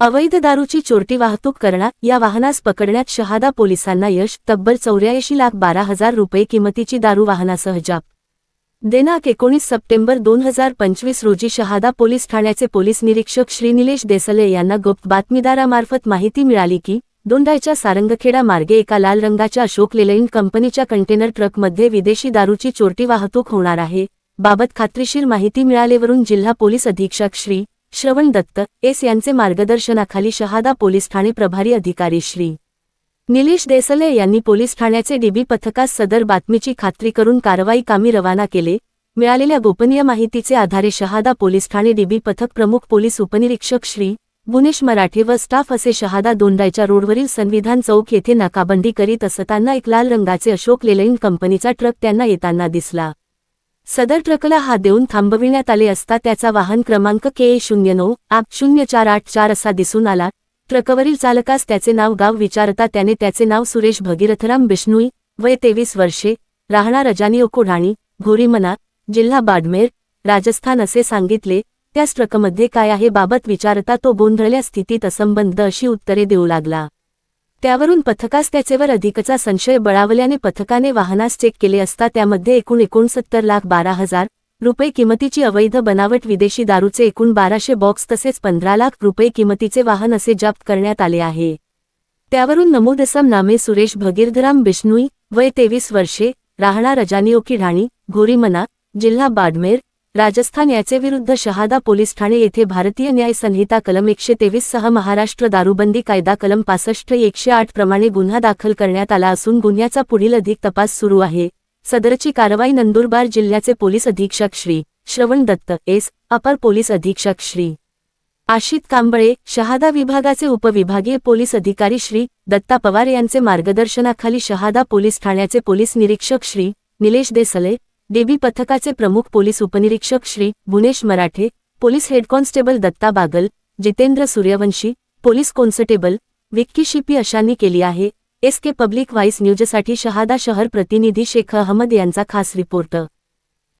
अवैध दारूची चोरटी वाहतूक करणार या वाहनास पकडण्यात शहादा पोलिसांना यश तब्बल चौऱ्याऐंशी लाख बारा हजार रुपये किमतीची दारू वाहनासह जाप दिनांक एकोणीस सप्टेंबर दोन हजार पंचवीस रोजी शहादा पोलीस ठाण्याचे पोलीस निरीक्षक श्री निलेश देसले यांना गुप्त बातमीदारामार्फत माहिती मिळाली की दोंडायच्या सारंगखेडा मार्गे एका लाल रंगाच्या अशोक लेलईन कंपनीच्या कंटेनर ट्रकमध्ये विदेशी दारूची चोरटी वाहतूक होणार आहे बाबत खात्रीशीर माहिती मिळालेवरून जिल्हा पोलीस अधीक्षक श्री श्रवण दत्त एस यांचे मार्गदर्शनाखाली शहादा पोलीस ठाणे प्रभारी अधिकारी श्री. निलेश देसले यांनी पोलीस ठाण्याचे डीबी पथकास सदर बातमीची खात्री करून कारवाई कामी रवाना केले. मिळालेल्या गोपनीय माहितीचे आधारे शहादा पोलीस ठाणे डीबी पथक प्रमुख पोलीस उपनिरीक्षक श्री. बुनेश मराठे व स्टाफ असे शहादा दोंडायच्या रोडवरील संविधान चौक येथे नाकाबंदी करीत असताना एक लाल रंगाचे अशोक लेलईन कंपनीचा ट्रक त्यांना येताना दिसला. सदर ट्रकला हा देऊन थांबविण्यात आले असता त्याचा वाहन क्रमांक के ए शून्य नऊ आप शून्य चार आठ चार असा दिसून आला. ट्रकवरील चालकास त्याचे नाव गाव विचारता त्याने त्याचे नाव सुरेश भगीरथराम बिष्णुई वय तेवीस वर्षे राहणार रजानी ओकोढाणी घोरीमना जिल्हा बाडमेर राजस्थान असे सांगितले त्याच ट्रकमध्ये काय आहे बाबत विचारता तो गोंधळल्या स्थितीत असंबंध अशी उत्तरे देऊ लागला. त्यावरून पथकास त्याचेवर अधिकचा संशय बळावल्याने पथकाने वाहनास चेक केले असता त्यामध्ये एकूण एकोणसत्तर लाख बारा हजार रुपये किमतीची अवैध बनावट विदेशी दारूचे एकूण बाराशे बॉक्स तसेच पंधरा लाख रुपये किमतीचे वाहन असे जप्त करण्यात आले आहे. त्यावरून नमूद असम नामे सुरेश भगीरधराम बिष्णुई वय तेवीस वर्षे राहणार रजानिओकी ढाणी घोरीमना जिल्हा बाडमेर राजस्थान याचे विरुद्ध शहादा पोलीस ठाणे येथे भारतीय न्याय संहिता कलम एकशे तेवीस सह महाराष्ट्र दारूबंदी कायदा कलम पासष्ट एकशे आठ प्रमाणे गुन्हा दाखल करण्यात आला असून गुन्ह्याचा पुढील अधिक तपास सुरू आहे. सदरची कारवाई नंदुरबार जिल्ह्याचे पोलीस अधीक्षक श्री श्रवण दत्त एस. अपर पोलीस अधीक्षक श्री आशित कांबळे शहादा विभागाचे उपविभागीय पोलीस अधिकारी श्री दत्ता पवार यांचे मार्गदर्शनाखाली शहादा पोलीस ठाण्याचे पोलीस निरीक्षक श्री निलेश देसले डेबी पथकाचे प्रमुख पोलीस उपनिरीक्षक Shri Bhunesh Marathe police head constable Datta Bagal Jitendra Suryavanshi police constable Vicky Shipi अशांनी केली आहे. एस के पब्लिक व्हाईस न्यूजसाठी शहादा शहर प्रतिनिधी शेख अहमद यांचा खास रिपोर्ट.